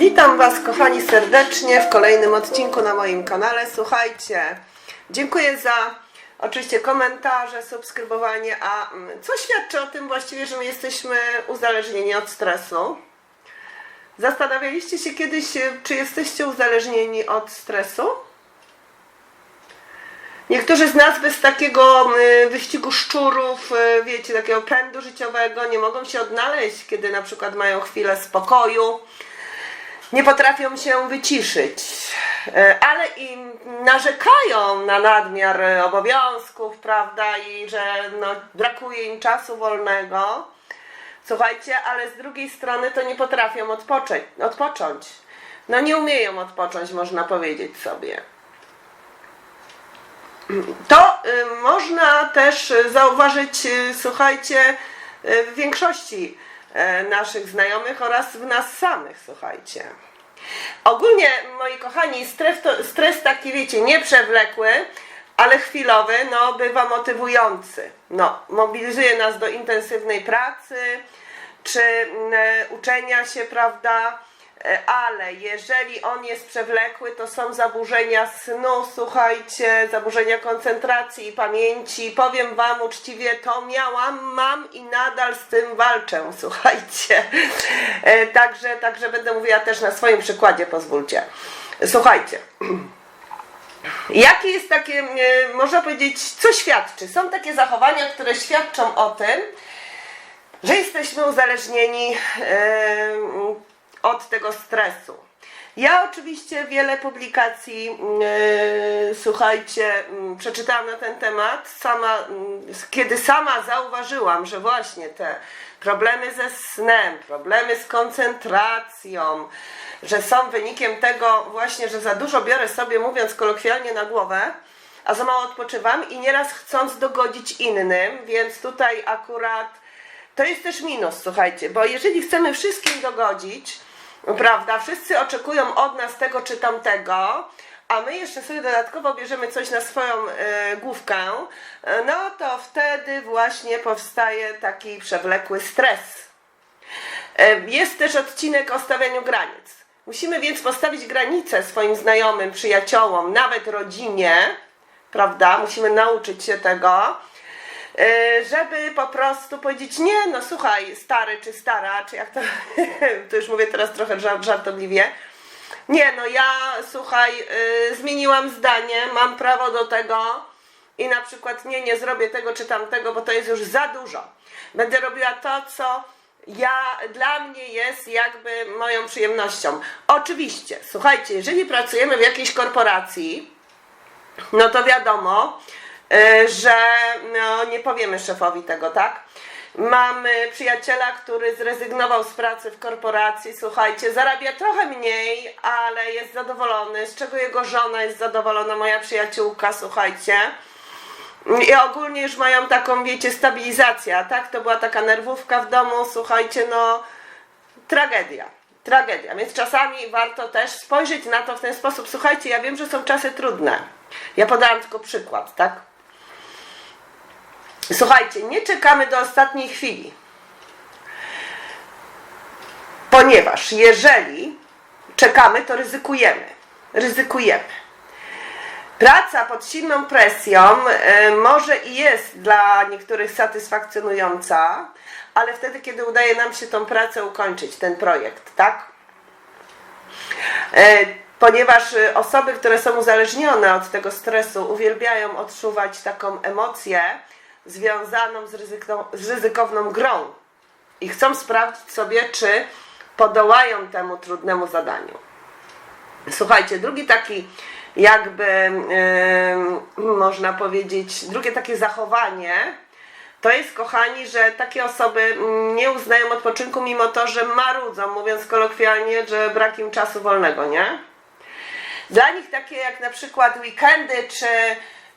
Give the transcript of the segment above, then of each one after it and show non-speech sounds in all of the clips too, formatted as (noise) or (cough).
Witam Was, kochani, serdecznie w kolejnym odcinku na moim kanale. Słuchajcie, dziękuję za oczywiście komentarze, subskrybowanie, a mm, co świadczy o tym właściwie, że my jesteśmy uzależnieni od stresu? Zastanawialiście się kiedyś, e, czy jesteście uzależnieni od stresu? Niektórzy z nas bez takiego y, wyścigu szczurów, y, wiecie, takiego pędu życiowego nie mogą się odnaleźć, kiedy na przykład mają chwilę spokoju, nie potrafią się wyciszyć, y, ale i narzekają na nadmiar obowiązków, prawda, i że no, brakuje im czasu wolnego. Słuchajcie, ale z drugiej strony to nie potrafią odpocząć. odpocząć. No nie umieją odpocząć, można powiedzieć sobie. To y, można też zauważyć, y, słuchajcie, y, w większości naszych znajomych oraz w nas samych, słuchajcie. Ogólnie, moi kochani, stres, to, stres taki, wiecie, nieprzewlekły, ale chwilowy, no, bywa motywujący. No, mobilizuje nas do intensywnej pracy, czy mm, uczenia się, prawda? E, Ale jeżeli on jest przewlekły, to są zaburzenia snu, słuchajcie, zaburzenia koncentracji i pamięci. Powiem Wam uczciwie, to miałam, mam i nadal z tym walczę, (laughs) słuchajcie. E, Także, także będę mówiła też na swoim przykładzie, pozwólcie. Słuchajcie. (clears throat) Jakie jest takie, e, można powiedzieć, co świadczy? Są takie zachowania, które świadczą o tym, że jesteśmy uzależnieni e, od tego stresu. Ja oczywiście wiele publikacji, e, słuchajcie, m, przeczytałam na ten temat, sama, m, kiedy sama zauważyłam, że właśnie te problemy ze snem, problemy z koncentracją, że są wynikiem tego właśnie, że za dużo biorę sobie, mówiąc kolokwialnie, na głowę, a za mało odpoczywam i nieraz chcąc dogodzić innym, więc tutaj akurat to jest też minus, słuchajcie, bo jeżeli chcemy wszystkim dogodzić, prawda, wszyscy oczekują od nas tego czy tamtego, a my jeszcze sobie dodatkowo bierzemy coś na swoją e, główkę, e, no to wtedy właśnie powstaje taki przewlekły stres. E, Jest też odcinek o stawianiu granic. Musimy więc postawić granice swoim znajomym, przyjaciołom, nawet rodzinie, prawda? Musimy nauczyć się tego, żeby po prostu powiedzieć, nie, no słuchaj, stary czy stara, czy jak to, (laughs) to już mówię teraz trochę żart, żartobliwie, nie, no ja, słuchaj, y, zmieniłam zdanie, mam prawo do tego i na przykład nie, nie zrobię tego czy tamtego, bo to jest już za dużo. Będę robiła to, co ja, dla mnie jest jakby moją przyjemnością. Oczywiście, słuchajcie, jeżeli pracujemy w jakiejś korporacji, no to wiadomo, że no, nie powiemy szefowi tego, tak? Mamy przyjaciela, który zrezygnował z pracy w korporacji, słuchajcie, zarabia trochę mniej, ale jest zadowolony, z czego jego żona jest zadowolona, moja przyjaciółka, słuchajcie. I ogólnie już mają taką, wiecie, stabilizację, tak? To była taka nerwówka w domu, słuchajcie, no tragedia. Tragedia, więc czasami warto też spojrzeć na to w ten sposób. Słuchajcie, ja wiem, że są czasy trudne. Ja podałam tylko przykład, tak? Słuchajcie, nie czekamy do ostatniej chwili. Ponieważ jeżeli czekamy, to ryzykujemy. Ryzykujemy. Praca pod silną presją e, może i jest dla niektórych satysfakcjonująca, ale wtedy, kiedy udaje nam się tą pracę ukończyć, ten projekt, tak? E, Ponieważ e, osoby, które są uzależnione od tego stresu, uwielbiają odczuwać taką emocję związaną z, z ryzykowną grą i chcą sprawdzić sobie, czy podołają temu trudnemu zadaniu. Słuchajcie, drugi taki jakby yy, można powiedzieć, drugie takie zachowanie to jest, kochani, że takie osoby mm, nie uznają odpoczynku, mimo to, że marudzą, mówiąc kolokwialnie, że brak im czasu wolnego, nie? Dla nich takie jak na przykład weekendy czy,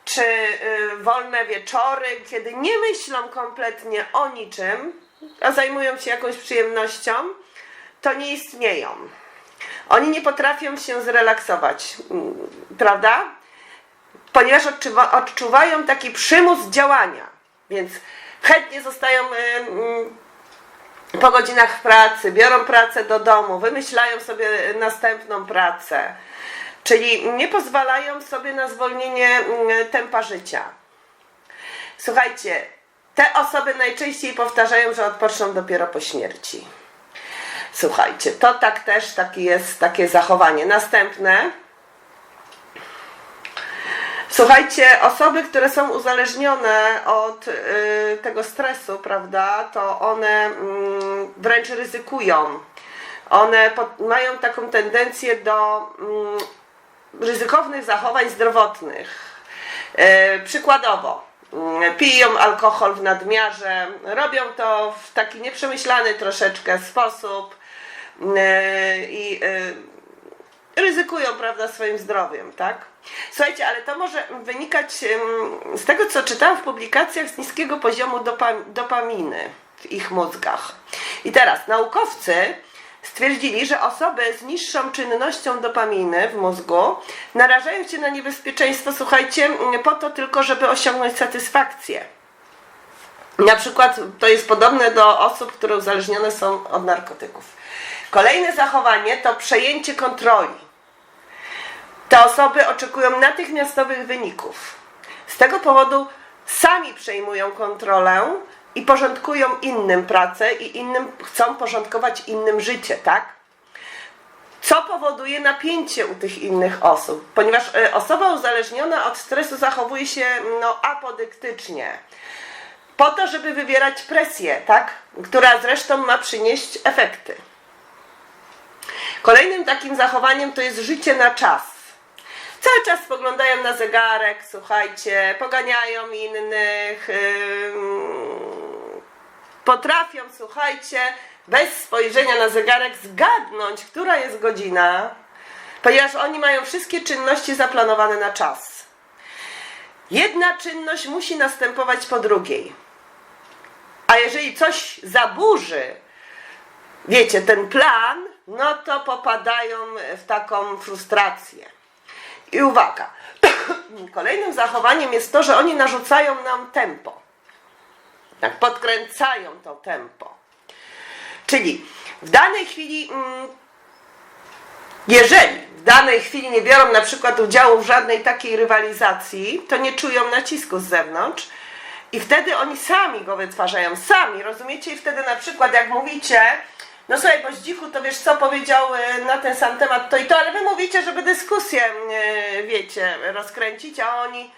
czy y, wolne wieczory, kiedy nie myślą kompletnie o niczym, a zajmują się jakąś przyjemnością, to nie istnieją. Oni nie potrafią się zrelaksować, mm, prawda? Ponieważ odczuwa, odczuwają taki przymus działania, więc chętnie zostają y, mm, po godzinach pracy, biorą pracę do domu, wymyślają sobie następną pracę, czyli nie pozwalają sobie na zwolnienie mm, tempa życia. Słuchajcie, te osoby najczęściej powtarzają, że odpoczną dopiero po śmierci. Słuchajcie, to tak też taki jest takie zachowanie. Następne. Słuchajcie, osoby, które są uzależnione od y, tego stresu, prawda, to one mm, wręcz ryzykują. One mają taką tendencję do mm, ryzykownych zachowań zdrowotnych. E, przykładowo, mm, piją alkohol w nadmiarze, robią to w taki nieprzemyślany troszeczkę sposób e, i e, ryzykują, prawda, swoim zdrowiem, tak? Słuchajcie, ale to może wynikać z tego, co czytałam w publikacjach z niskiego poziomu dopa- dopaminy w ich mózgach. I teraz naukowcy stwierdzili, że osoby z niższą czynnością dopaminy w mózgu narażają się na niebezpieczeństwo, słuchajcie, po to tylko, żeby osiągnąć satysfakcję. Na przykład to jest podobne do osób, które uzależnione są od narkotyków. Kolejne zachowanie to przejęcie kontroli. Te osoby oczekują natychmiastowych wyników. Z tego powodu sami przejmują kontrolę i porządkują innym pracę i innym chcą porządkować innym życie, tak? Co powoduje napięcie u tych innych osób, ponieważ e, osoba uzależniona od stresu zachowuje się no, apodyktycznie. Po to, żeby wywierać presję, tak? Która zresztą ma przynieść efekty. Kolejnym takim zachowaniem to jest życie na czas. Cały czas spoglądają na zegarek, słuchajcie, poganiają innych, ym, potrafią, słuchajcie, bez spojrzenia na zegarek zgadnąć, która jest godzina, ponieważ oni mają wszystkie czynności zaplanowane na czas. Jedna czynność musi następować po drugiej. A jeżeli coś zaburzy, wiecie, ten plan, no to popadają w taką frustrację. I uwaga, (clears throat) kolejnym zachowaniem jest to, że oni narzucają nam tempo. Tak, podkręcają to tempo. Czyli w danej chwili, mm, jeżeli w danej chwili nie biorą na przykład udziału w żadnej takiej rywalizacji, to nie czują nacisku z zewnątrz i wtedy oni sami go wytwarzają, sami, rozumiecie? I wtedy na przykład jak mówicie, no słuchaj, bo Zdzichu to wiesz co powiedział e, na ten sam temat to i to, ale wy mówicie, żeby dyskusję, e, wiecie, rozkręcić, a oni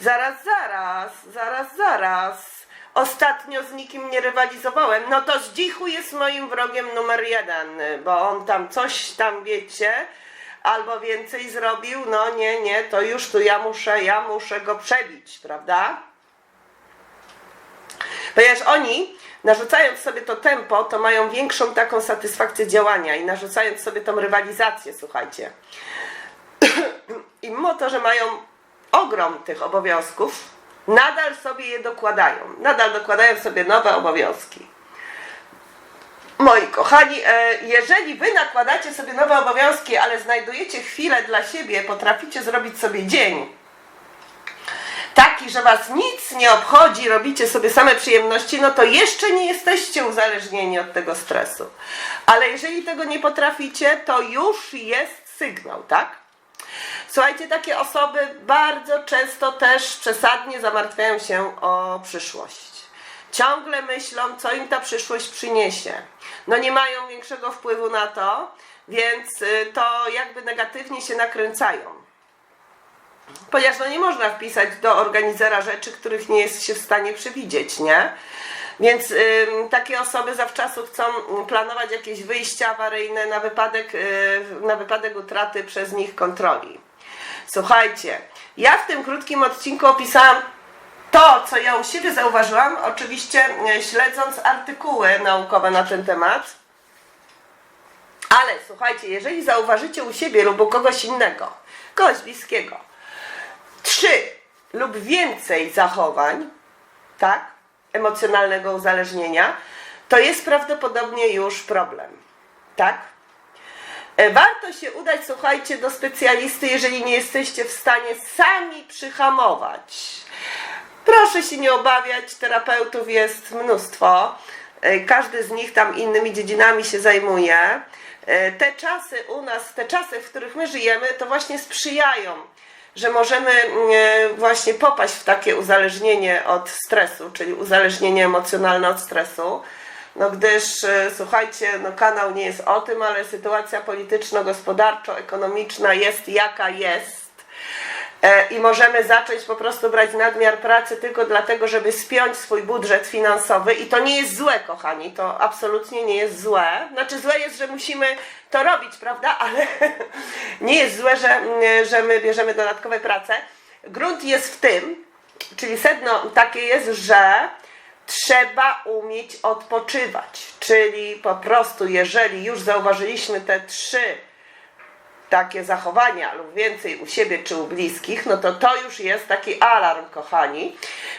zaraz, zaraz, zaraz, zaraz. Ostatnio z nikim nie rywalizowałem. No to Zdzichu jest moim wrogiem numer jeden, bo on tam coś tam, wiecie, albo więcej zrobił. No nie, nie, to już tu ja muszę, ja muszę go przebić, prawda? Ponieważ oni, narzucając sobie to tempo, to mają większą taką satysfakcję działania i narzucając sobie tą rywalizację, słuchajcie. (clears throat) I mimo to, że mają ogrom tych obowiązków, nadal sobie je dokładają. Nadal dokładają sobie nowe obowiązki. Moi kochani, e, jeżeli wy nakładacie sobie nowe obowiązki, ale znajdujecie chwilę dla siebie, potraficie zrobić sobie dzień, taki, że was nic nie obchodzi, robicie sobie same przyjemności, no to jeszcze nie jesteście uzależnieni od tego stresu. Ale jeżeli tego nie potraficie, to już jest sygnał, tak? Słuchajcie, takie osoby bardzo często też przesadnie zamartwiają się o przyszłość. Ciągle myślą, co im ta przyszłość przyniesie. No nie mają większego wpływu na to, więc y, to jakby negatywnie się nakręcają. Ponieważ no nie można wpisać do organizera rzeczy, których nie jest się w stanie przewidzieć, nie? Więc takie osoby zawczasu chcą planować jakieś wyjścia awaryjne na wypadek, y, na wypadek utraty przez nich kontroli. Słuchajcie, ja w tym krótkim odcinku opisałam to, co ja u siebie zauważyłam, oczywiście y, śledząc artykuły naukowe na ten temat. Ale słuchajcie, jeżeli zauważycie u siebie lub u kogoś innego, kogoś bliskiego, trzy lub więcej zachowań, tak, emocjonalnego uzależnienia, to jest prawdopodobnie już problem, tak? E, Warto się udać, słuchajcie, do specjalisty, jeżeli nie jesteście w stanie sami przyhamować. Proszę się nie obawiać, terapeutów jest mnóstwo. E, Każdy z nich tam innymi dziedzinami się zajmuje. E, Te czasy u nas, te czasy, w których my żyjemy, to właśnie sprzyjają, że możemy mm, właśnie popaść w takie uzależnienie od stresu, czyli uzależnienie emocjonalne od stresu. No gdyż, e, słuchajcie, no kanał nie jest o tym, ale sytuacja polityczno-gospodarczo-ekonomiczna jest jaka jest. E, I możemy zacząć po prostu brać nadmiar pracy tylko dlatego, żeby spiąć swój budżet finansowy. I to nie jest złe, kochani, to absolutnie nie jest złe. Znaczy, złe jest, że musimy to robić, prawda? (laughs) Ale nie jest złe, że, mm, że my bierzemy dodatkowe prace. Grunt jest w tym, czyli sedno takie jest, że trzeba umieć odpoczywać. Czyli po prostu, jeżeli już zauważyliśmy te trzy takie zachowania lub więcej u siebie czy u bliskich, no to to już jest taki alarm, kochani,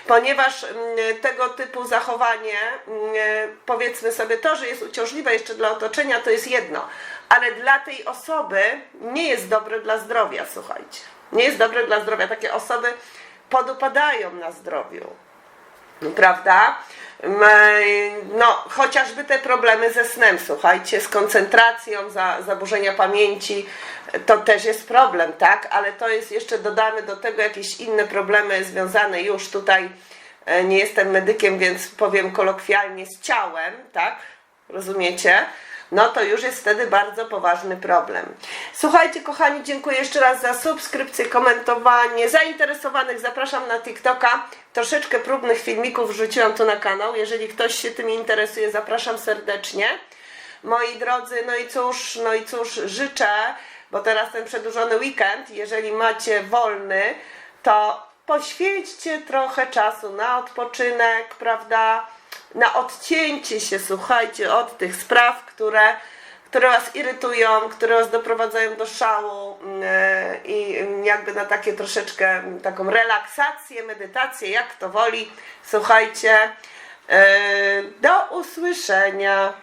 ponieważ mm, tego typu zachowanie, mm, powiedzmy sobie, to, że jest uciążliwe jeszcze dla otoczenia, to jest jedno, ale dla tej osoby nie jest dobre dla zdrowia, słuchajcie. Nie jest dobre dla zdrowia. Takie osoby podupadają na zdrowiu prawda? No, chociażby te problemy ze snem, słuchajcie, z koncentracją, za, zaburzenia pamięci, to też jest problem, tak? Ale to jest jeszcze, dodamy do tego jakieś inne problemy związane już tutaj, e, nie jestem medykiem, więc powiem kolokwialnie, z ciałem, tak? Rozumiecie? No to już jest wtedy bardzo poważny problem. Słuchajcie, kochani, dziękuję jeszcze raz za subskrypcję, komentowanie. Zainteresowanych zapraszam na TikToka. Troszeczkę próbnych filmików wrzuciłam tu na kanał. Jeżeli ktoś się tym interesuje, zapraszam serdecznie. Moi drodzy, no i cóż, no i cóż, życzę, bo teraz ten przedłużony weekend, jeżeli macie wolny, to poświęćcie trochę czasu na odpoczynek, prawda? Na odcięcie się, słuchajcie, od tych spraw, które, które Was irytują, które Was doprowadzają do szału mm, e, i mm, jakby na takie troszeczkę mm, taką relaksację, medytację, jak to woli. Słuchajcie, e, do usłyszenia.